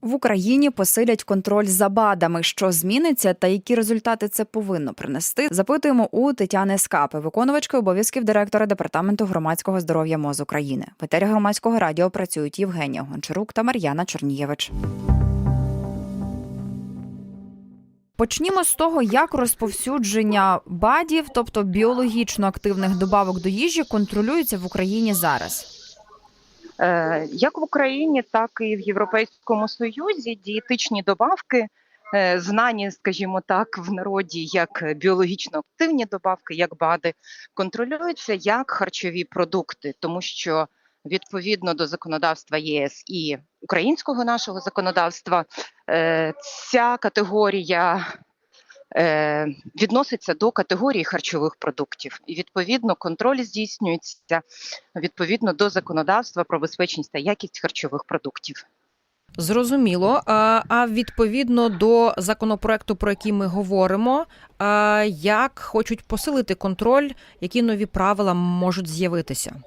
В Україні посилять контроль за БАДами. Що зміниться та які результати це повинно принести? Запитуємо у Тетяни Скапи, виконувачки обов'язків директора департаменту громадського здоров'я МОЗ України. В етері громадського радіо працюють Євгенія Гончарук та Мар'яна Чорнієвич. Почнімо з того, як розповсюдження БАДів, тобто біологічно активних добавок до їжі, контролюється в Україні зараз. Е, Як в Україні, так і в Європейському Союзі дієтичні добавки, е, знані, скажімо так, в народі як біологічно активні добавки, як БАДи, контролюються як харчові продукти, тому що відповідно до законодавства ЄС і українського нашого законодавства е, ця категорія. Е, Відноситься до категорії харчових продуктів, і відповідно контроль здійснюється відповідно до законодавства про безпечність та якість харчових продуктів. Зрозуміло. А а відповідно до законопроекту, про який ми говоримо, як хочуть посилити контроль, які нові правила можуть з'явитися?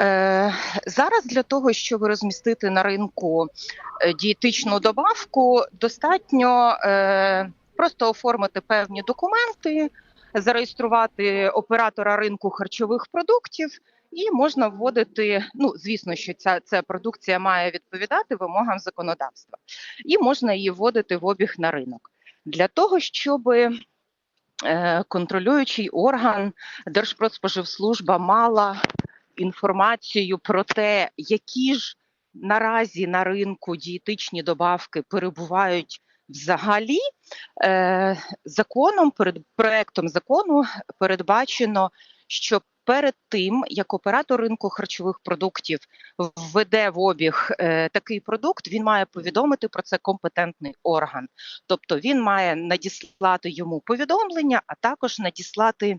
Е, зараз для того, щоб розмістити на ринку е, дієтичну добавку, достатньо е, просто оформити певні документи, зареєструвати оператора ринку харчових продуктів. І можна вводити, ну звісно, що ця, ця продукція має відповідати вимогам законодавства, і можна її вводити в обіг на ринок для того, щоб контролюючий орган Держпродспоживслужба мала інформацію про те, які ж наразі на ринку дієтичні добавки перебувають взагалі. Е, законом, перед проектом закону передбачено, що перед тим, як оператор ринку харчових продуктів введе в обіг е, такий продукт, він має повідомити про це компетентний орган. Тобто він має надіслати йому повідомлення, а також надіслати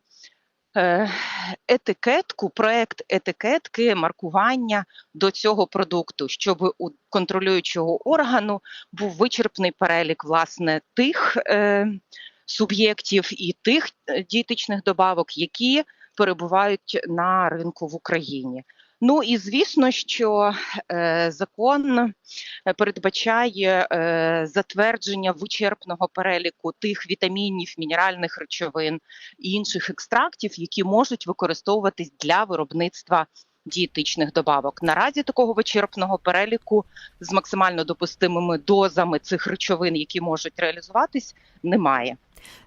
етикетку, проект етикетки, маркування до цього продукту, щоб у контролюючого органу був вичерпний перелік власне тих е, суб'єктів і тих е, дієтичних добавок, які перебувають на ринку в Україні. Ну і звісно, що е, закон е, передбачає е, затвердження вичерпного переліку тих вітамінів, мінеральних речовин і інших екстрактів, які можуть використовуватись для виробництва дієтичних добавок. Наразі такого вичерпного переліку з максимально допустимими дозами цих речовин, які можуть реалізуватись, немає.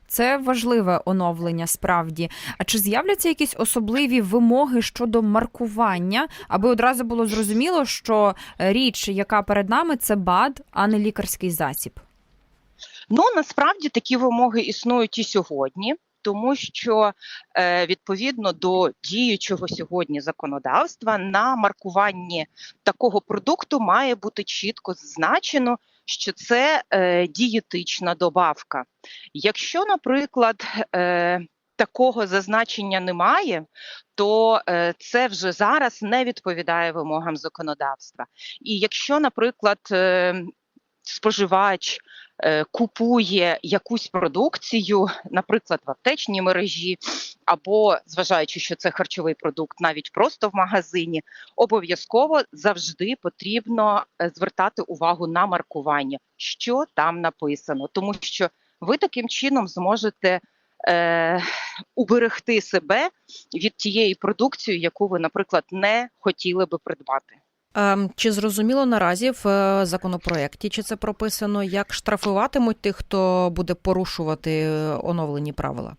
Це важливе оновлення справді. А чи з'являться якісь особливі вимоги щодо маркування, аби одразу було зрозуміло, що річ, яка перед нами, це БАД, а не лікарський засіб? Ну насправді такі вимоги існують і сьогодні. Тому що е, відповідно до діючого сьогодні законодавства на маркуванні такого продукту має бути чітко зазначено, що це е, дієтична добавка. Якщо, наприклад, е, такого зазначення немає, то е, це вже зараз не відповідає вимогам законодавства. І якщо, наприклад, е, споживач купує якусь продукцію, наприклад, в аптечній мережі, або зважаючи, що це харчовий продукт, навіть просто в магазині, обов'язково завжди потрібно е, звертати увагу на маркування, що там написано, тому що ви таким чином зможете. Е, уберегти себе від тієї продукції, яку ви, наприклад, не хотіли би придбати. Ем, Чи зрозуміло наразі в е, законопроекті, чи це прописано, як штрафуватимуть тих, хто буде порушувати е, оновлені правила?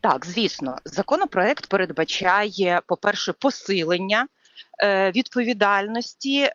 Так, звісно, законопроект передбачає, по-перше, посилення е, відповідальності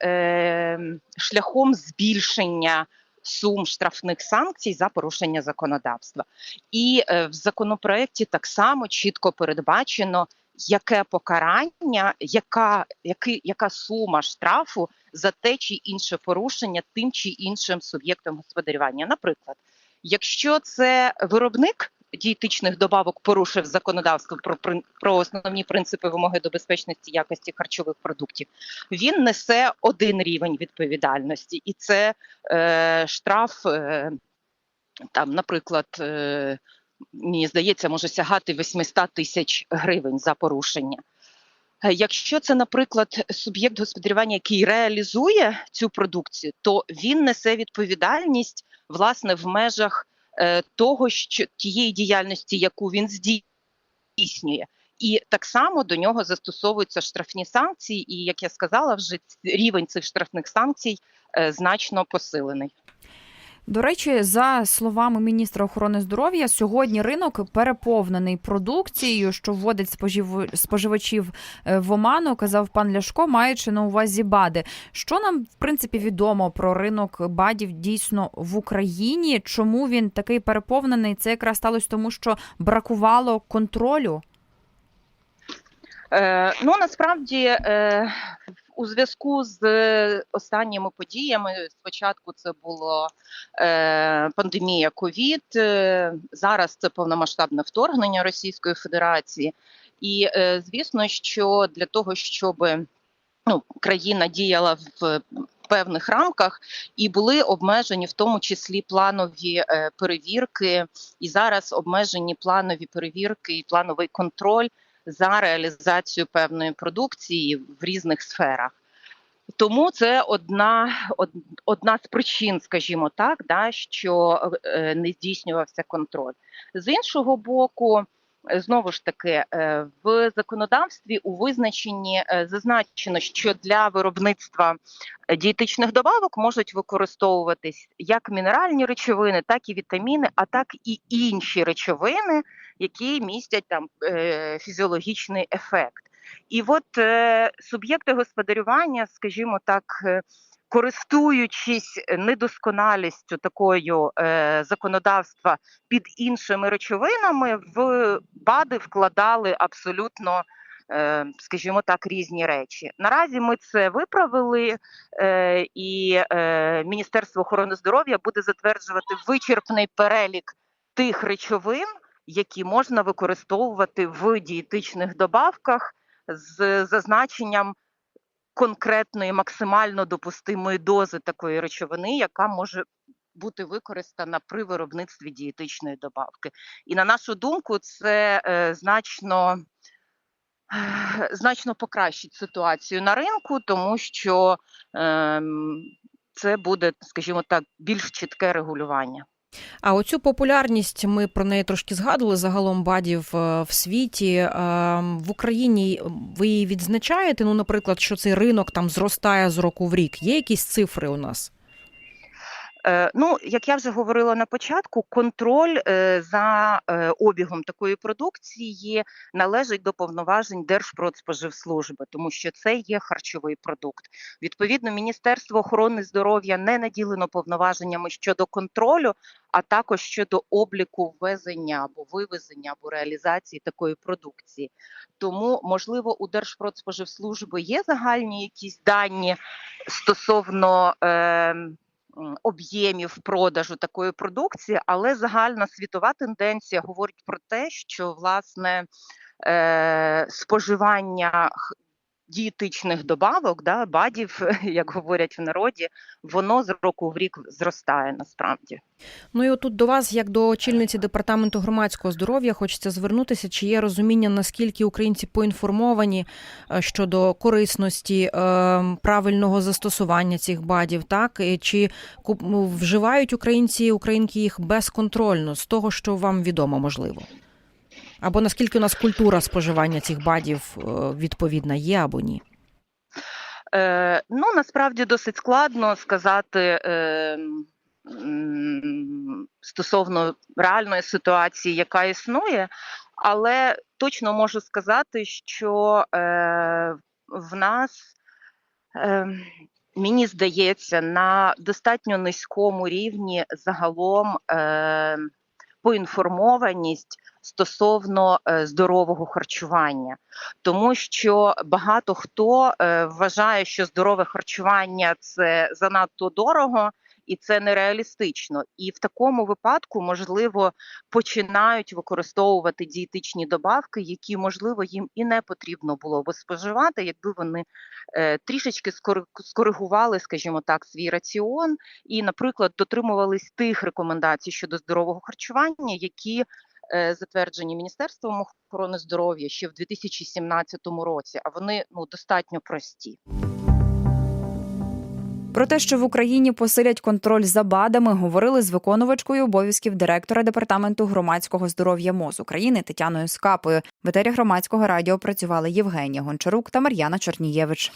шляхом збільшення сум штрафних санкцій за порушення законодавства. І е, в законопроекті так само чітко передбачено, яке покарання, яка, який, яка сума штрафу за те чи інше порушення тим чи іншим суб'єктом господарювання. Наприклад, якщо це виробник дієтичних добавок порушив законодавство про про основні принципи вимоги до безпечності якості харчових продуктів, він несе один рівень відповідальності, і це е, штраф, е, там, наприклад, е, мені здається, може сягати 800 тисяч гривень за порушення. Е, Якщо це, наприклад, суб'єкт господарювання, який реалізує цю продукцію, то він несе відповідальність власне в межах е, того, що тієї діяльності, яку він здійснює. І так само до нього застосовуються штрафні санкції, і як я сказала, вже рівень цих штрафних санкцій е, значно посилений. До речі, за словами міністра охорони здоров'я, сьогодні ринок переповнений продукцією, що вводить спожив... споживачів е, в оману, казав пан Ляшко, маючи на увазі БАДи. Що нам в принципі відомо про ринок БАДів дійсно в Україні? Чому він такий переповнений? Це якраз сталося тому, що бракувало контролю. Е, ну насправді е, у зв'язку з останніми подіями, спочатку це було е, пандемія ковід, е, зараз це повномасштабне вторгнення Російської Федерації, і е, звісно, що для того, щоб ну, країна діяла в певних рамках і були обмежені в тому числі планові е, перевірки, і зараз обмежені планові перевірки і плановий контроль за реалізацію певної продукції в різних сферах. Тому це одна, одна з причин, скажімо так, да, що е, не здійснювався контроль. З іншого боку, знову ж таки, е, в законодавстві у визначенні е, зазначено, що для виробництва е, дієтичних добавок можуть використовуватись як мінеральні речовини, так і вітаміни, а так і інші речовини, які містять там е, фізіологічний ефект. І от е, суб'єкти господарювання, скажімо так, е, користуючись недосконалістю такою е, законодавства під іншими речовинами, в БАДи вкладали абсолютно. е, Скажімо так, різні речі. Наразі ми це виправили, е, і е, Міністерство охорони здоров'я буде затверджувати вичерпний перелік тих речовин, які можна використовувати в дієтичних добавках з зазначенням конкретної максимально допустимої дози такої речовини, яка може бути використана при виробництві дієтичної добавки. І на нашу думку, це е, значно. е, Значно покращить ситуацію на ринку, тому що ем, це буде, скажімо так, більш чітке регулювання. А оцю популярність ми про неї трошки згадували загалом бадів е, в світі. Е, В Україні ви її відзначаєте? Ну, наприклад, що цей ринок там зростає з року в рік. Є якісь цифри у нас? Е, Ну, як я вже говорила на початку, контроль е, за е, обігом такої продукції належить до повноважень Держпродспоживслужби, тому що це є харчовий продукт. Відповідно, Міністерство охорони здоров'я не наділено повноваженнями щодо контролю, а також щодо обліку ввезення або вивезення або реалізації такої продукції. Тому, можливо, у Держпродспоживслужби є загальні якісь дані стосовно. Е, м, об'ємів продажу такої продукції, але загальна світова тенденція говорить про те, що власне е, споживання дієтичних добавок, да, бадів, як говорять в народі, воно з року в рік зростає насправді. Ну і отут до вас, як до очільниці департаменту громадського здоров'я, хочеться звернутися, чи є розуміння, наскільки українці поінформовані е, щодо корисності е, правильного застосування цих бадів, так І чи вживають українці українки їх безконтрольно з того, що вам відомо, можливо. Або наскільки у нас культура споживання цих бадів е, відповідна є або ні? Е, ну насправді досить складно сказати. Е, Стосовно реальної ситуації, яка існує, але точно можу сказати, що е, в нас, е, мені здається, на достатньо низькому рівні загалом е, поінформованість стосовно е, здорового харчування, тому що багато хто е, вважає, що здорове харчування це занадто дорого. І це нереалістично. І в такому випадку, можливо, починають використовувати дієтичні добавки, які, можливо, їм і не потрібно було би споживати, якби вони е, трішечки скори- скоригували, скажімо так, свій раціон і, наприклад, дотримувались тих рекомендацій щодо здорового харчування, які е, затверджені Міністерством охорони здоров'я ще в 2017 році, а вони ну достатньо прості. Про те, що в Україні посилять контроль за БАДами, говорили з виконувачкою обов'язків директора департаменту громадського здоров'я МОЗ України Тетяною Скапою. В етері громадського радіо працювали Євгенія Гончарук та Мар'яна Чорнієвич.